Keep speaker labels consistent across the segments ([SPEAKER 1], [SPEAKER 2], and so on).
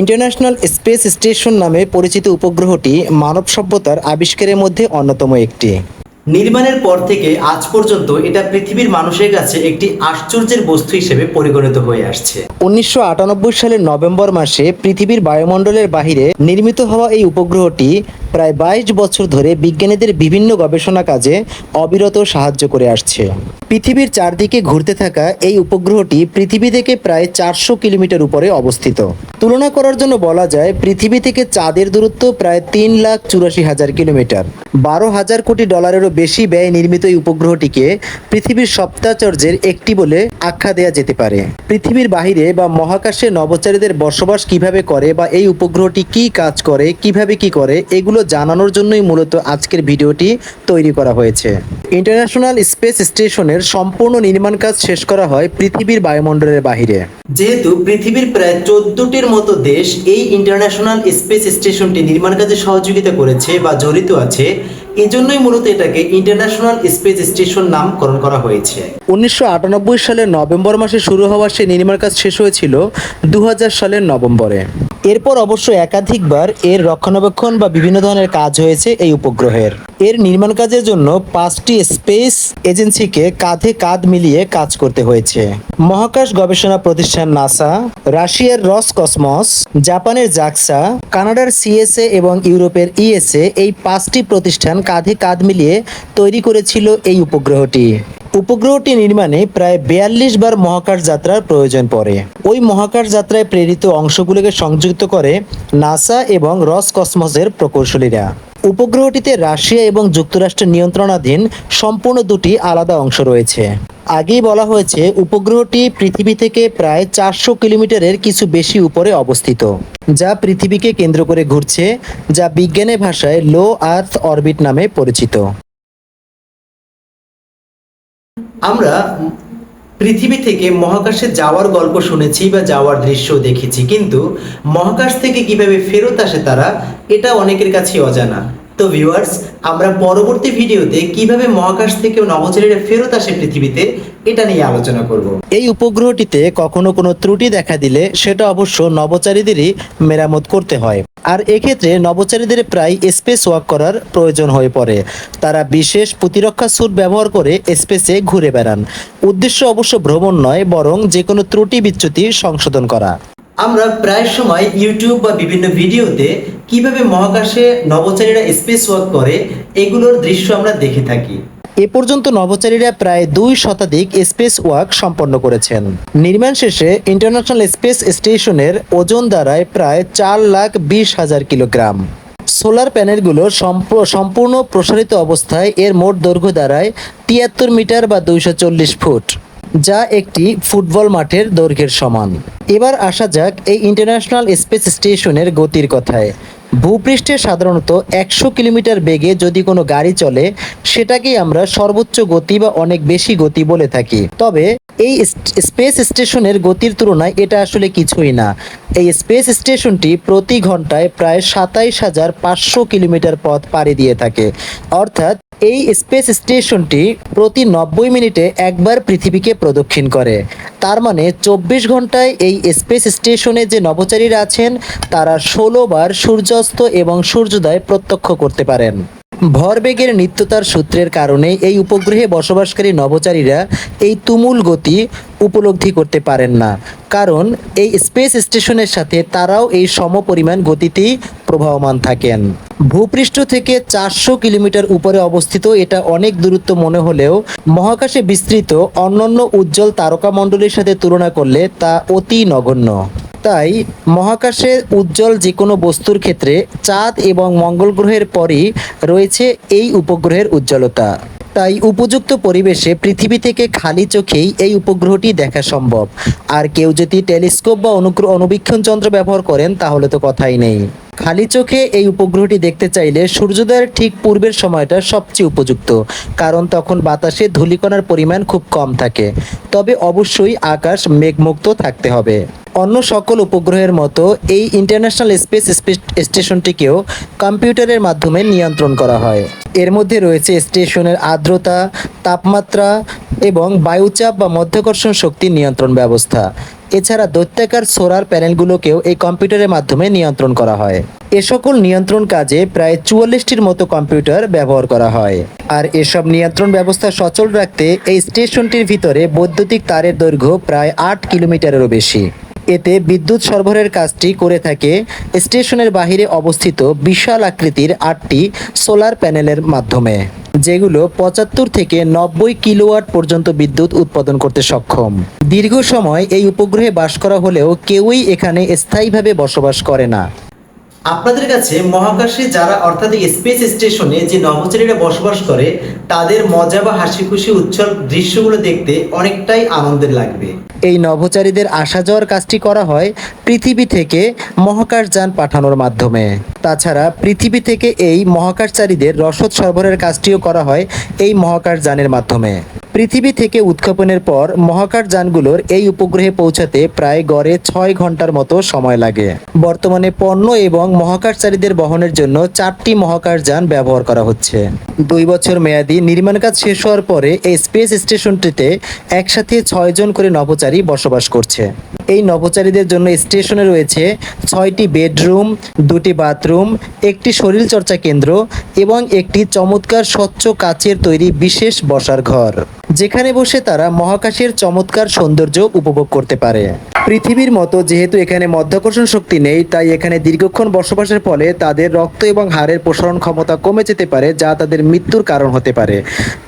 [SPEAKER 1] International space station নামে পরিচিত উপগ্রহটি মানব সভ্যতার আবিষ্কারের মধ্যে অন্যতম একটি।
[SPEAKER 2] নির্মাণের পর থেকে আজ পর্যন্ত এটা পৃথিবীর মানুষের কাছে একটি আশ্চর্যের বস্তু হিসেবে পরিগণিত হয়ে আসছে।
[SPEAKER 1] উনিশশো আটানব্বই সালের নভেম্বর মাসে পৃথিবীর বায়ুমণ্ডলের বাহিরে নির্মিত হওয়া এই উপগ্রহটি প্রায় বাইশ বছর ধরে বিজ্ঞানীদের বিভিন্ন গবেষণা কাজে অবিরত সাহায্য করে আসছে। পৃথিবীর চারদিকে ঘুরতে থাকা এই উপগ্রহটি পৃথিবী থেকে প্রায় চারশো কিলোমিটার উপরে অবস্থিত। তুলনা করার জন্য বলা যায়, পৃথিবী থেকে চাঁদের দূরত্ব প্রায় তিন লাখ চুরাশি হাজার কিলোমিটার। বারো হাজার কোটি ডলারেরও বেশি ব্যয় নির্মিত এই উপগ্রহটিকে পৃথিবীর সপ্তাচর্যের একটি বলে আখ্যা দেওয়া যেতে পারে। পৃথিবীর বাহিরে বা মহাকাশে নভোচারীদের বসবাস কীভাবে করে বা এই উপগ্রহটি কি কাজ করে, কীভাবে কি করে, এগুলো জানানোর জন্যই মূলত আজকের ভিডিওটি তৈরি করা হয়েছে। ইন্টারন্যাশনাল স্পেস স্টেশনের সম্পূর্ণ নির্মাণ কাজ শেষ করা হয় পৃথিবীর বায়ুমণ্ডলের বাহিরে।
[SPEAKER 2] যেহেতু পৃথিবীর প্রায় চোদ্দটির মতো দেশ এই ইন্টারন্যাশনাল স্পেস স্টেশনটি নির্মাণ কাজে সহযোগিতা করেছে বা জড়িত আছে এজন্যই মূলত এটাকে ইন্টারন্যাশনাল স্পেস স্টেশন নামকরণ করা হয়েছে।
[SPEAKER 1] উনিশশো আটানব্বই সালের নভেম্বর মাসে শুরু হওয়া সেই নির্মাণ কাজ শেষ হয়েছিল দু সালের নভেম্বরে। এরপর অবশ্য একাধিকবার এর রক্ষণাবেক্ষণ বা বিভিন্ন ধরনের কাজ হয়েছে এই উপগ্রহের। এর নির্মাণ কাজের জন্য পাঁচটি স্পেস এজেন্সিকে কাঁধে কাঁধ মিলিয়ে কাজ করতে হয়েছে। মহাকাশ গবেষণা প্রতিষ্ঠান নাসা, রাশিয়ার রস কসমস, জাপানের জাক্সা, কানাডার সিএসএ এবং ইউরোপের ইএসএ এই পাঁচটি প্রতিষ্ঠান কাঁধে কাঁধ মিলিয়ে তৈরি করেছিল এই উপগ্রহটি। উপগ্রহটি নির্মাণে প্রায় বিয়াল্লিশ বার মহাকাশ যাত্রার প্রয়োজন পড়ে। ওই মহাকাশ যাত্রায় প্রেরিত অংশগুলোকে সংযুক্ত করে নাসা এবং রস কসমসের প্রকৌশলীরা। উপগ্রহটিতে রাশিয়া এবং যুক্তরাষ্ট্রের নিয়ন্ত্রণাধীন সম্পূর্ণ দুটি আলাদা অংশ রয়েছে। আগেই বলা হয়েছে, উপগ্রহটি পৃথিবী থেকে প্রায় চারশো কিলোমিটারের কিছু বেশি উপরে অবস্থিত, যা পৃথিবীকে কেন্দ্র করে ঘুরছে, যা বিজ্ঞানের ভাষায় লো আর্থ অরবিট নামে পরিচিত।
[SPEAKER 2] আমরা পৃথিবী থেকে মহাকাশে যাওয়ার গল্প শুনেছি বা যাওয়ার দৃশ্য দেখেছি, কিন্তু মহাকাশ থেকে কীভাবে ফেরত আসে তারা, এটা অনেকের কাছে অজানা। তো ভিউয়ার্স আমরা পরবর্তী ভিডিওতে কীভাবে মহাকাশ থেকে নবচারীরা ফেরত আসে পৃথিবীতে এটা নিয়ে আলোচনা করব।
[SPEAKER 1] এই উপগ্রহটিতে কখনো কোনো ত্রুটি দেখা দিলে সেটা অবশ্য নভোচারীদেরই মেরামত করতে হয়। আর এক্ষেত্রে নভোচারীদের প্রায় স্পেস ওয়াক করার প্রয়োজন হয়ে পড়ে। তারা বিশেষ প্রতিরক্ষা স্যুট ব্যবহার করে স্পেসে ঘুরে বেড়ান। উদ্দেশ্য অবশ্য ভ্রমণ নয় বরং যে কোনো ত্রুটি বিচ্যুতি সংশোধন করা।
[SPEAKER 2] আমরা প্রায় সময় ইউটিউব বা বিভিন্ন ভিডিওতে কীভাবে মহাকাশে নভোচারীরা স্পেস ওয়াক করে এগুলোর দৃশ্য আমরা দেখে থাকি।
[SPEAKER 1] এ পর্যন্ত নভোচারীরা প্রায় দুই শতাধিক স্পেস ওয়াক সম্পন্ন করেছেন। নির্মাণ শেষে ইন্টারন্যাশনাল স্পেস স্টেশনের ওজন দাঁড়ায় প্রায় চার লাখ বিশ হাজার কিলোগ্রাম। সোলার প্যানেলগুলো সম্প- সম্পূর্ণ প্রসারিত অবস্থায় এর মোট দৈর্ঘ্য দাঁড়ায় তিয়াত্তর মিটার বা দুইশো চল্লিশ ফুট, যা একটি ফুটবল মাঠের দৈর্ঘ্যের সমান। এবার আসা যাক এই ইন্টারন্যাশনাল স্পেস স্টেশনের গতির কথায়। ভূপৃষ্ঠে সাধারণত একশো কিলোমিটার বেগে যদি কোনো গাড়ি চলে, সেটাকেই আমরা সর্বোচ্চ গতি বা অনেক বেশি গতি বলে থাকি। তবে এই স্পেস স্টেশনের গতির তুলনায় এটা আসলে কিছুই না। এই স্পেস স্টেশনটি প্রতি ঘন্টায় প্রায় সাতাইশ হাজার পাঁচশো কিলোমিটার পথ পাড়ি দিয়ে থাকে। অর্থাৎ এই স্পেস স্টেশনটি প্রতি নব্বই মিনিটে একবার পৃথিবীকে প্রদক্ষিণ করে। তার মানে চব্বিশ ঘন্টায় এই স্পেস স্টেশনে যে নভোচারীরা আছেন, তারা ষোলো বার সূর্যাস্ত এবং সূর্যোদয় প্রত্যক্ষ করতে পারেন। ভরবেগের নিত্যতার সূত্রের কারণে এই উপগ্রহে বসবাসকারী নভোচারীরা এই তুমুল গতি উপলব্ধি করতে পারেন না। কারণ এই স্পেস স্টেশনের সাথে তারাও এই সমপরিমাণ গতিতেই প্রবাহমান থাকেন। ভূপৃষ্ঠ থেকে চারশো কিলোমিটার উপরে অবস্থিত এটা অনেক দূরত্ব মনে হলেও মহাকাশে বিস্তৃত অন্যান্য উজ্জ্বল তারকামণ্ডলীর সাথে তুলনা করলে তা অতি নগণ্য। তাই মহাকাশে উজ্জ্বল যে কোনো বস্তুর ক্ষেত্রে চাঁদ এবং মঙ্গল গ্রহের পরই রয়েছে এই উপগ্রহের উজ্জ্বলতা। তাই উপযুক্ত পরিবেশে পৃথিবী থেকে খালি চোখেই এই উপগ্রহটি দেখা সম্ভব। আর কেউ যদি টেলিস্কোপ বা অনুবীক্ষণ যন্ত্র ব্যবহার করেন তাহলে তো কথাই নেই। খালি চোখে এই উপগ্রহটি দেখতে চাইলে সূর্যোদয়ের ঠিক পূর্বের সময়টা সবচেয়ে উপযুক্ত, কারণ তখন বাতাসে ধূলিকণার পরিমাণ খুব কম থাকে। তবে অবশ্যই আকাশ মেঘমুক্ত থাকতে হবে। অন্য সকল উপগ্রহের মতো এই ইন্টারন্যাশনাল স্পেস স্টেশনটিকেও কম্পিউটারের মাধ্যমে নিয়ন্ত্রণ করা হয়। এর মধ্যে রয়েছে স্টেশনের আর্দ্রতা, তাপমাত্রা এবং বায়ুচাপ বা মধ্যাকর্ষণ শক্তি নিয়ন্ত্রণ ব্যবস্থা। এছাড়া দৈত্যাকার সোলার প্যানেলগুলোকেও এই কম্পিউটারের মাধ্যমে নিয়ন্ত্রণ করা হয়। এ সকল নিয়ন্ত্রণ কাজে প্রায় চুয়াল্লিশটির মতো কম্পিউটার ব্যবহার করা হয়। আর এসব নিয়ন্ত্রণ ব্যবস্থা সচল রাখতে এই স্টেশনটির ভিতরে বৈদ্যুতিক তারের দৈর্ঘ্য প্রায় আট কিলোমিটারেরও বেশি। এতে বিদ্যুৎ সরবরাহের কাজটি করে থাকে স্টেশনের বাহিরে অবস্থিত বিশাল আকৃতির আটটি সোলার প্যানেলের মাধ্যমে। যেগুলো পঁচাত্তর থেকে নব্বই কিলোওয়াট পর্যন্ত বিদ্যুৎ উৎপাদন করতে সক্ষম। দীর্ঘ সময় এই উপগ্রহে বাস করা হলেও কেউই এখানে স্থায়ীভাবে বসবাস করে না।
[SPEAKER 2] আপনাদের কাছে মহাকাশে যারা অর্থাৎ স্পেস স্টেশনে যে নভোচারীরা বসবাস করে, তাদের মজা বা হাসি খুশি উচ্ছল দৃশ্যগুলো দেখতে অনেকটাই আনন্দের লাগবে।
[SPEAKER 1] এই নভোচারীদের আসা যাওয়ার কাজটি করা হয় পৃথিবী থেকে মহাকাশযান পাঠানোর মাধ্যমে। তাছাড়া পৃথিবী থেকে এই মহাকাশচারীদের রসদ সরবরাহের কাজটিও করা হয় এই মহাকাশযানের মাধ্যমে। পৃথিবী থেকে উৎক্ষেপণের পর মহাকাশ যানগুলোর এই উপগ্রহে পৌঁছাতে প্রায় গড়ে ছয় ঘণ্টার মতো সময় লাগে। বর্তমানে পণ্য এবং মহাকাশচারীদের বহনের জন্য চারটি মহাকাশ যান ব্যবহার করা হচ্ছে। দুই বছর মেয়াদী নির্মাণ কাজ শেষ হওয়ার পরে এই স্পেস স্টেশনটিতে একসাথে ছয়জন করে নভোচারী বসবাস করছে। এই নভোচারীদের জন্য স্টেশনে রয়েছে ছয়টি বেডরুম, দুটি বাথরুম, একটি শরীরচর্চা কেন্দ্র এবং একটি চমৎকার স্বচ্ছ কাচের তৈরি বিশেষ বসার ঘর। যেখানে বসে তারা মহাকাশের চমৎকার সৌন্দর্য উপভোগ করতে পারে। পৃথিবীর মতো যেহেতু এখানে মধ্যাকর্ষণ শক্তি নেই, তাই এখানে দীর্ঘক্ষণ বসবাসের ফলে তাদের রক্ত এবং হাড়ের প্রসারণ ক্ষমতা কমে যেতে পারে, যা তাদের মৃত্যুর কারণ হতে পারে।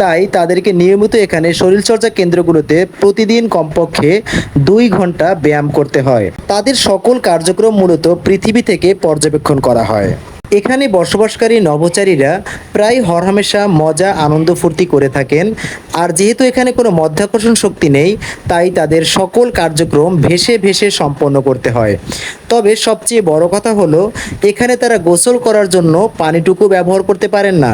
[SPEAKER 1] তাই তাদেরকে নিয়মিত এখানে শরীরচর্চা কেন্দ্রগুলোতে প্রতিদিন কমপক্ষে দুই ঘণ্টা ব্যায়াম করতে হয়। তাদের সকল কার্যক্রম মূলত পৃথিবী থেকে পর্যবেক্ষণ করা হয়। এখানে বসবাসকারী নভোচারীরা প্রায় হরহামেশা মজা, আনন্দ ফুর্তি করে থাকেন। আর যেহেতু এখানে কোনো মধ্যাকর্ষণ শক্তি নেই, তাই তাদের সকল কার্যক্রম ভেসে ভেসে সম্পন্ন করতে হয়। তবে সবচেয়ে বড় কথা হলো, এখানে তারা গোসল করার জন্য পানিটুকু ব্যবহার করতে পারেন না।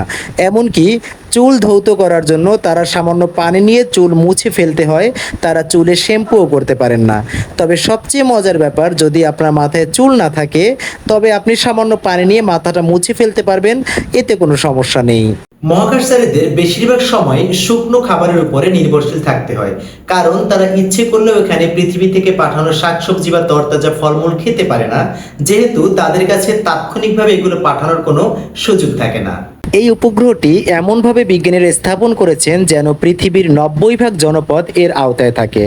[SPEAKER 1] এমনকি চুল ধৌত করার জন্য তারা সামান্য পানি নিয়ে চুল মুছে ফেলতে হয়, তারা চুলে শ্যাম্পুও করতে পারেন না। তবে সবচেয়ে মজার ব্যাপার, যদি আপনার মাথায় চুল না থাকে, তবে আপনি সামান্য পানি নিয়ে মাথাটা মুছে ফেলতে পারবেন, এতে কোনো সমস্যা নেই।
[SPEAKER 2] মহাকাশচারীদের বেশিরভাগ সময় শুকনো খাবারের উপরে নির্ভরশীল থাকতে হয়, কারণ তারা ইচ্ছে করলেও এখানে পৃথিবী থেকে পাঠানো শাকসবজি বা তরতাজা ফলমূল খেতে পারে না, যেহেতু তাদের কাছে তাৎক্ষণিকভাবে এগুলো পাঠানোর কোনো সুযোগ থাকে না।
[SPEAKER 1] এই উপগ্রহটি এমনভাবে বিজ্ঞানীরা স্থাপন করেছেন যেন পৃথিবীর নব্বই ভাগ জনপদ এর আওতায় থাকে,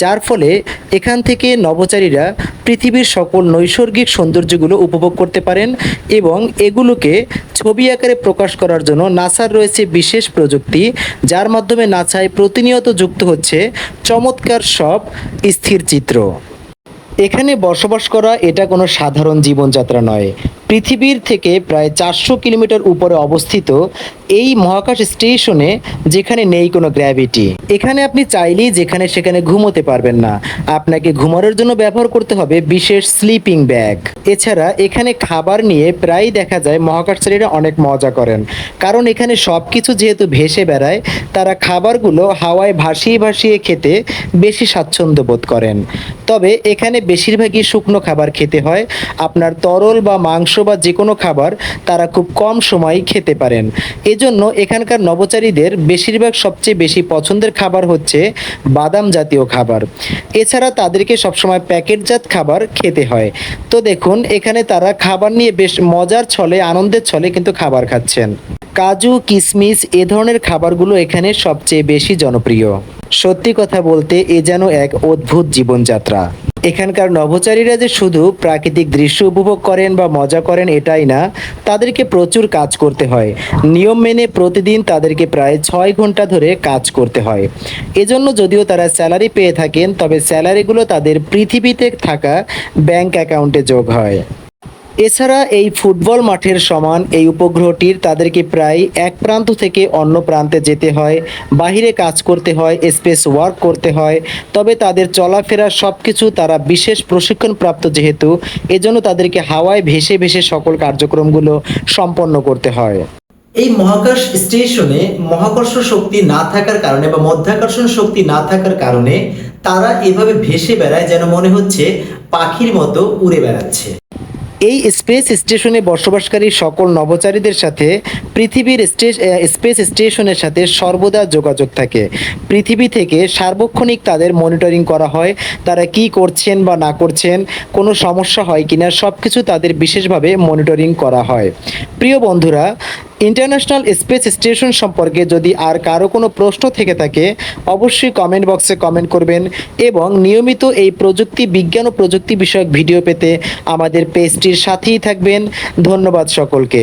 [SPEAKER 1] যার ফলে এখান থেকে নভোচারীরা পৃথিবীর সকল নৈসর্গিক সৌন্দর্যগুলো উপভোগ করতে পারেন এবং এগুলোকে ছবি আকারে প্রকাশ করার জন্য নাসার রয়েছে বিশেষ প্রযুক্তি, যার মাধ্যমে নাসায় প্রতিনিয়ত যুক্ত হচ্ছে চমৎকার সব স্থির চিত্র। এখানে বসবাস করা এটা কোনো সাধারণ জীবনযাত্রা নয় পৃথিবীর থেকে প্রায় চারশো কিলোমিটার উপরে অবস্থিত এই মহাকাশ স্টেশনে যেখানে নেই কোনো গ্র্যাভিটি এখানে আপনি চাইলেই যেখানে সেখানে ঘুমোতে পারবেন না। আপনাকে ঘুমানোর জন্য ব্যবহার করতে হবে বিশেষ স্লিপিং ব্যাগ এছাড়া এখানে খাবার নিয়ে প্রায়ই দেখা যায় মহাকাশচারীরা অনেক মজা করেন। কারণ এখানে সব কিছু যেহেতু ভেসে বেড়ায়, তারা খাবারগুলো হাওয়ায় ভাসিয়ে ভাসিয়ে খেতে বেশি স্বাচ্ছন্দ্য বোধ করেন। তবে এখানে বেশিরভাগই শুকনো খাবার খেতে হয়। আপনার তরল বা মাংস বা যে কোনো খাবার তারা খুব কম সময়ই খেতে পারেন। এজন্য এখানকার নভোচারীদের বেশিরভাগ সবচেয়ে বেশি পছন্দের খাবার হচ্ছে বাদাম জাতীয় খাবার। এছাড়া তাদেরকে সবসময় প্যাকেটজাত খাবার খেতে হয়। তো দেখুন, এখানে তারা খাবার নিয়ে বেশ মজার ছলে, আনন্দের ছলে কিন্তু খাবার খাচ্ছেন। কাজু কিশমিশ এ ধরনের খাবারগুলো এখানে সবচেয়ে বেশি জনপ্রিয়। সত্যি কথা বলতে এ যেন এক অদ্ভুত জীবনযাত্রা। এখানকার নভোচারীরা যে শুধু প্রাকৃতিক দৃশ্য উপভোগ করেন বা মজা করেন এটাই না, তাদেরকে প্রচুর কাজ করতে হয়। নিয়ম মেনে প্রতিদিন তাদেরকে প্রায় ছয় ঘণ্টা ধরে কাজ করতে হয়। এজন্য যদিও তারা স্যালারি পেয়ে থাকেন, তবে স্যালারিগুলো তাদের পৃথিবীতে থাকা ব্যাংক অ্যাকাউন্টে যোগ হয়। এছাড়া এই ফুটবল মাঠের সমান এই উপগ্রহটির তাদেরকে প্রায় এক প্রান্ত থেকে অন্য প্রান্তে যেতে হয়, বাহিরে কাজ করতে হয়, স্পেস ওয়ার্ক করতে হয়, তবে তাদের চলাফেরা সব কিছু তারা বিশেষ প্রশিক্ষণপ্রাপ্ত যেহেতু, এজন্য তাদেরকে হাওয়ায় ভেসে ভেসে সকল কার্যক্রমগুলো সম্পন্ন করতে হয়।
[SPEAKER 2] এই মহাকাশ স্টেশনে মহাকর্ষ শক্তি না থাকার কারণে বা মধ্যাকর্ষণ শক্তি না থাকার কারণে তারা এভাবে ভেসে বেড়ায় যেন মনে হচ্ছে পাখির মতো উড়ে বেড়াচ্ছে।
[SPEAKER 1] এই স্পেস স্টেশনে বসবাসকারী সকল নভোচারীদের সাথে পৃথিবীর স্পেস স্টেশনের সাথে সর্বদা যোগাযোগ থাকে। পৃথিবী থেকে সার্বক্ষণিক তাদের মনিটরিং করা হয়, তারা কি করছেন বা না করছেন, কোনো সমস্যা হয় কিনা সব কিছু তাদের বিশেষভাবে মনিটরিং করা হয়। প্রিয় বন্ধুরা ইন্টারন্যাশনাল স্পেস স্টেশন সম্পর্কে যদি আর কারও কোনো প্রশ্ন থেকে থাকে, অবশ্যই কমেন্ট বক্সে কমেন্ট করবেন এবং নিয়মিত এই প্রযুক্তি বিজ্ঞান ও প্রযুক্তি বিষয়ক ভিডিও পেতে আমাদের পেজটির সাথেই থাকবেন। ধন্যবাদ সকলকে।